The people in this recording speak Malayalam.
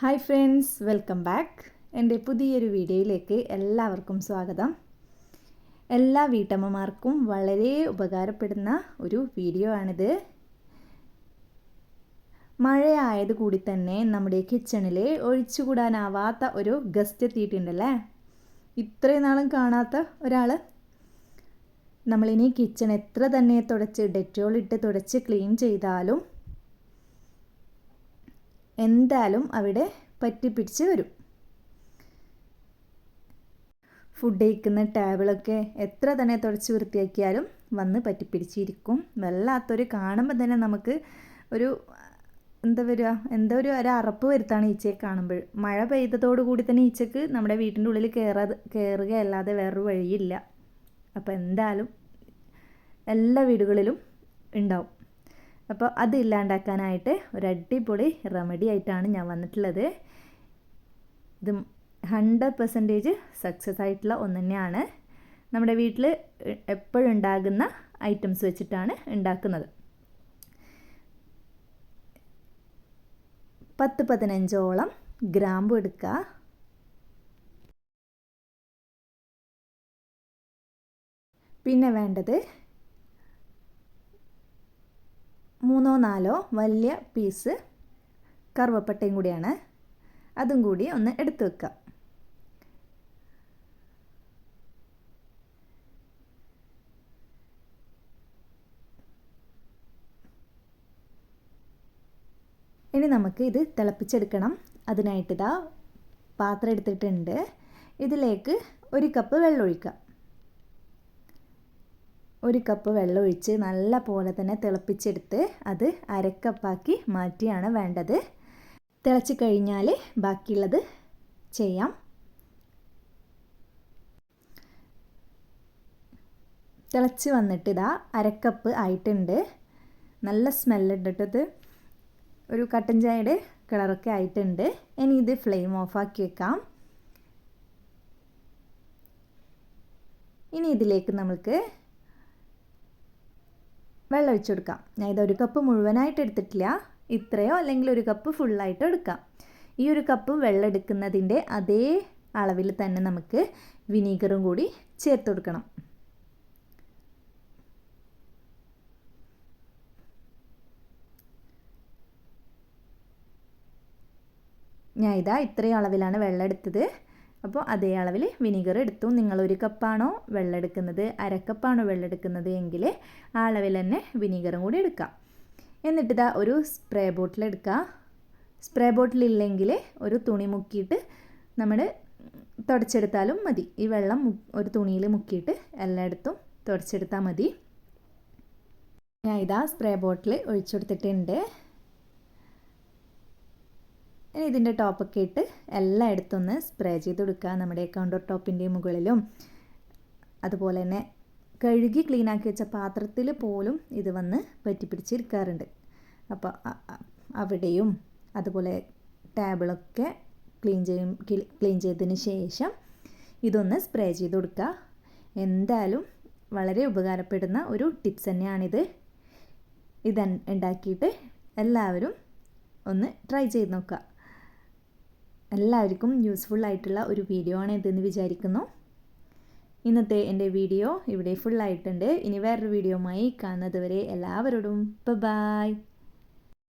ഹായ് ഫ്രണ്ട്സ് വെൽക്കം ബാക്ക് എന്റെ പുതിയൊരു വീഡിയോയിലേക്ക് എല്ലാവർക്കും സ്വാഗതം. എല്ലാ വീട്ടമ്മമാർക്കും വളരെ ഉപകാരപ്പെടുന്ന ഒരു വീഡിയോ ആണിത്. മഴയായത് കൂടി തന്നെ നമ്മുടെ കിച്ചണിൽ ഒഴിച്ചുകൂടാനാവാത്ത ഒരു ഗസ്റ്റ് എത്തിയിട്ടുണ്ടല്ലേ? ഇത്രയും നാളും കാണാത്ത ഒരാൾ നമ്മളിനി കിച്ചൺ എത്ര തന്നെ തുടച്ച് ഡെറ്റോൾ ഇട്ട് തുടച്ച് ക്ലീൻ ചെയ്താലും എന്തായാലും അവിടെ പറ്റിപ്പിടിച്ച് വരും. ഫുഡ് കഴിക്കുന്ന ടേബിളൊക്കെ എത്ര തന്നെ തുടച്ച് വൃത്തിയാക്കിയാലും വന്ന് പറ്റിപ്പിടിച്ചിരിക്കും. വെള്ളാത്തൊരു കാണുമ്പോൾ തന്നെ നമുക്ക് ഒരു എന്താ വരിക എന്താ ഒരു ഒരു അറപ്പ് വരുത്താണ് ഈച്ചയെ കാണുമ്പോൾ. മഴ പെയ്തതോടു കൂടി തന്നെ ഈച്ചക്ക് നമ്മുടെ വീട്ടിന്റെ ഉള്ളിൽ കയറാതെ കയറുകയല്ലാതെ വേറൊരു വഴിയില്ല. അപ്പോൾ എന്തായാലും എല്ലാ വീടുകളിലും ഉണ്ടാവും. അപ്പോൾ അത് ഇല്ലാണ്ടാക്കാനായിട്ട് ഒരു അടിപൊളി റെമഡി ആയിട്ടാണ് ഞാൻ വന്നിട്ടുള്ളത്. ഇത് ഹൺഡ്രഡ് പെർസെന്റേജ് സക്സസ് ആയിട്ടുള്ള ഒന്ന് തന്നെയാണ്. നമ്മുടെ വീട്ടിൽ എപ്പോഴും ഉണ്ടാകുന്ന ഐറ്റംസ് വെച്ചിട്ടാണ് ഉണ്ടാക്കുന്നത്. പത്ത് പതിനഞ്ചോളം ഗ്രാമ്പു എടുക്കുക. പിന്നെ വേണ്ടത് മൂന്നോ നാലോ വലിയ പീസ് കറുവപ്പട്ടയും കൂടിയാണ്. അതും കൂടി ഒന്ന് എടുത്തു വെക്കാം. ഇനി നമുക്ക് ഇത് തിളപ്പിച്ചെടുക്കണം. അതിനായിട്ട് ഇതാ പാത്രം എടുത്തിട്ടുണ്ട്. ഇതിലേക്ക് ഒരു കപ്പ് വെള്ളം ഒഴിക്കാം ഒരു കപ്പ് വെള്ളം ഒഴിച്ച് നല്ല പോലെ തന്നെ തിളപ്പിച്ചെടുത്ത് അത് അരക്കപ്പാക്കി മാറ്റിയാണ് വേണ്ടത്. തിളച്ച് കഴിഞ്ഞാൽ ബാക്കിയുള്ളത് ചെയ്യാം. തിളച്ച് വന്നിട്ട് ഇതാ അരക്കപ്പ് ആയിട്ടുണ്ട്. നല്ല സ്മെല്ലുണ്ട് കേട്ടത് ഒരു കട്ടൻ ചായയുടെ കളറൊക്കെ ആയിട്ടുണ്ട്. ഇനി ഇത് ഫ്ലെയിം ഓഫാക്കി വെക്കാം. ഇനി ഇതിലേക്ക് നമുക്ക് വെള്ളം ഒഴിച്ചു കൊടുക്കാം ഞാൻ ഒരു കപ്പ് മുഴുവനായിട്ട് എടുത്തിട്ടില്ല. ഇത്രയോ അല്ലെങ്കിൽ ഒരു കപ്പ് ഫുള്ളായിട്ട് എടുക്കാം. ഈ ഒരു കപ്പ് വെള്ളം എടുക്കുന്നതിന്റെ അതേ അളവിൽ തന്നെ നമുക്ക് വിനീഗറും കൂടി ചേർത്ത് കൊടുക്കണം. ഞാൻ ഇതാ ഇത്രയും അളവിലാണ് വെള്ളം എടുത്തത് അപ്പോൾ അതേ അളവിൽ വിനീഗർ എടുത്തു. നിങ്ങൾ ഒരു കപ്പാണോ വെള്ളം എടുക്കുന്നത് അരക്കപ്പാണോ വെള്ളം എടുക്കുന്നത് എങ്കിൽ ആ അളവിൽ തന്നെ വിനീഗറും കൂടി എടുക്കാം. എന്നിട്ട് ഇതാ ഒരു സ്പ്രേ ബോട്ടിൽ എടുക്കുക. സ്പ്രേ ബോട്ടിൽ ഇല്ലെങ്കിൽ ഒരു തുണി മുക്കിയിട്ട് നമ്മൾ തുടച്ചെടുത്താലും മതി. ഈ വെള്ളം ഒരു തുണിയിൽ മുക്കിയിട്ട് എല്ലായിടത്തും തുടച്ചെടുത്താൽ മതി. ഞാൻ ഇതാ സ്പ്രേ ബോട്ടിൽ ഒഴിച്ചെടുത്തിട്ടുണ്ട് ഇനി ഇതിന്റെ ടോപ്പൊക്കെ ഇട്ട് എല്ലായിടത്തും ഒന്ന് സ്പ്രേ ചെയ്ത് കൊടുക്കുക. നമ്മുടെ കൗണ്ടർ ടോപ്പിന്റെ മുകളിലും. അതുപോലെ തന്നെ കഴുകി ക്ലീനാക്കി വെച്ച പാത്രത്തിൽ പോലും ഇത് വന്ന് പിടിച്ചിരിക്കാറുണ്ട് അപ്പോൾ അവിടെയും അതുപോലെ ടേബിളൊക്കെ ക്ലീൻ ചെയ്യും ക്ലീൻ ചെയ്തതിന് ശേഷം ഇതൊന്ന് സ്പ്രേ ചെയ്ത് കൊടുക്കുക. എന്തായാലും വളരെ ഉപകാരപ്പെടുന്ന ഒരു ടിപ്സ് തന്നെയാണിത്. ഇത് ഉണ്ടാക്കിയിട്ട് എല്ലാവരും ഒന്ന് ട്രൈ ചെയ്ത് നോക്കുക. എല്ലാവർക്കും യൂസ്ഫുൾ ആയിട്ടുള്ള ഒരു വീഡിയോ ആണ് ഇതെന്ന് വിചാരിക്കുന്നു. ഇന്നത്തെ എന്റെ വീഡിയോ ഇവിടെ ഫുള്ളായിട്ടുണ്ട് ഇനി വേറൊരു വീഡിയോയുമായി കാണുന്നത് വരെ എല്ലാവരോടും ബൈ